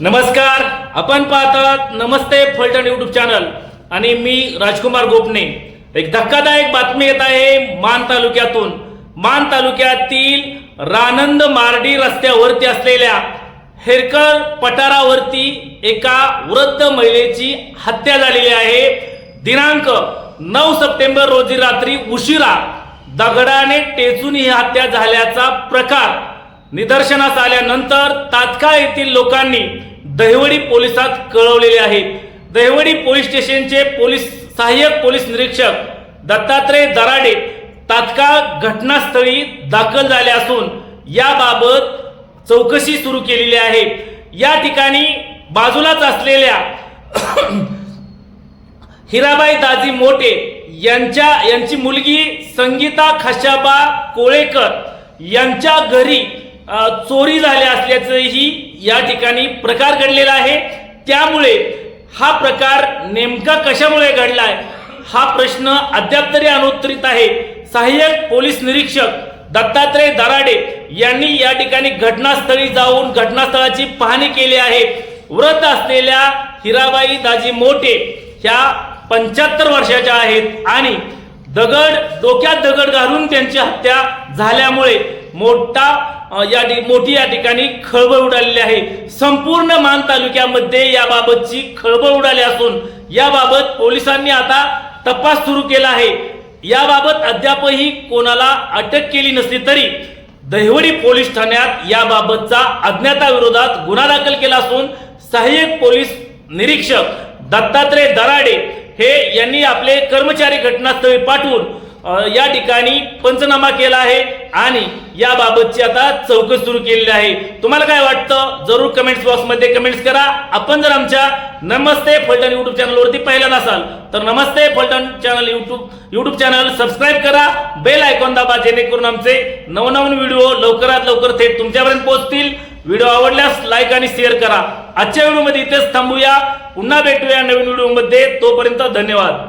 नमस्कार आपण पाहतात नमस्ते फलटण युट्यूब चॅनल आणि मी राजकुमार गोपणे एक धक्कादायक बातमी येत आहे मान तालुक्यातून. मान तालुक्यातील रानंद मार्डी रस्त्यावरती असलेल्या हेरकर पठारावरती एका वृद्ध महिलेची हत्या झालेली आहे. दिनांक नऊ सप्टेंबर रोजी रात्री उशिरा दगडाने टेचून ही हत्या झाल्याचा प्रकार निदर्शनास आल्यानंतर तात्काळ येथील लोकांनी दहिवडी पोलिसात कळवलेले आहे. दहिवडी पोलीस स्टेशनचे पोलीस सहाय्यक पोलीस निरीक्षक दत्तात्रय दराडे तात्काळ घटनास्थळी दाखल झाले असून याबाबत चौकशी सुरू केलेली आहे. या ठिकाणी बाजूलाच असलेल्या हिराबाई दाजी मोटे यांच्या यांची मुलगी संगीता खशाबा कोळेकर यांच्या घरी चोरी झाल्या असल्याचंही या ठिकाणी प्रकार घडलेला आहे. त्यामुळे हा प्रकार नेमका कशामुळे घडलाय हा प्रश्न अद्याप तरी अनुत्तरित आहे. सहाय्यक पोलीस निरीक्षक दत्तात्रय दराडे यांनी या ठिकाणी घटनास्थळी जाऊन घटनास्थळाची पाहणी केली आहे. व्रत असलेल्या हिराबाई दाजी मोठे ह्या पंच्याहत्तर वर्षाच्या आहेत आणि दगड डोक्यात दगड घालून त्यांची हत्या झाल्यामुळे मोठा या मोठी या ठिकाणी खळबळ उडालेली आहे. संपूर्ण मान तालुक्यामध्ये याबाबतची खळबळ उडाली असून याबाबत पोलिसांनी आता तपास सुरू केला आहे. याबाबत अद्यापही कोणाला अटक केली नसली तरी दहिवडी पोलीस ठाण्यात याबाबतचा अज्ञाताविरोधात गुन्हा दाखल केला असून सहाय्यक पोलीस निरीक्षक दत्तात्रय दराडे हे यांनी आपले कर्मचारी घटनास्थळी पाठवून या ठिकाणी पंचनामा केला आहे. आणि याबाबतची आता चौकशी सुरू केलेली आहे. तुम्हाला काय वाटतं? जरूर कमेंट्स बॉक्समध्ये कमेंट्स करा. आपण जर आमच्या नमस्ते फलटण युट्यूब चॅनलवरती पहिला नसाल तर नमस्ते Phaltan channel YouTube YouTube channel subscribe करा. बेल आयकॉन दाबा जेणेकरून आमचे नवनवीन व्हिडिओ लवकरात लवकर थेट तुमच्यापर्यंत पोहोचतील. व्हिडिओ आवडल्यास लाईक आणि शेअर करा. आजच्या व्हिडिओमध्ये इथेच थांबूया. पुन्हा भेटूया नवीन व्हिडिओमध्ये तोपर्यंत धन्यवाद.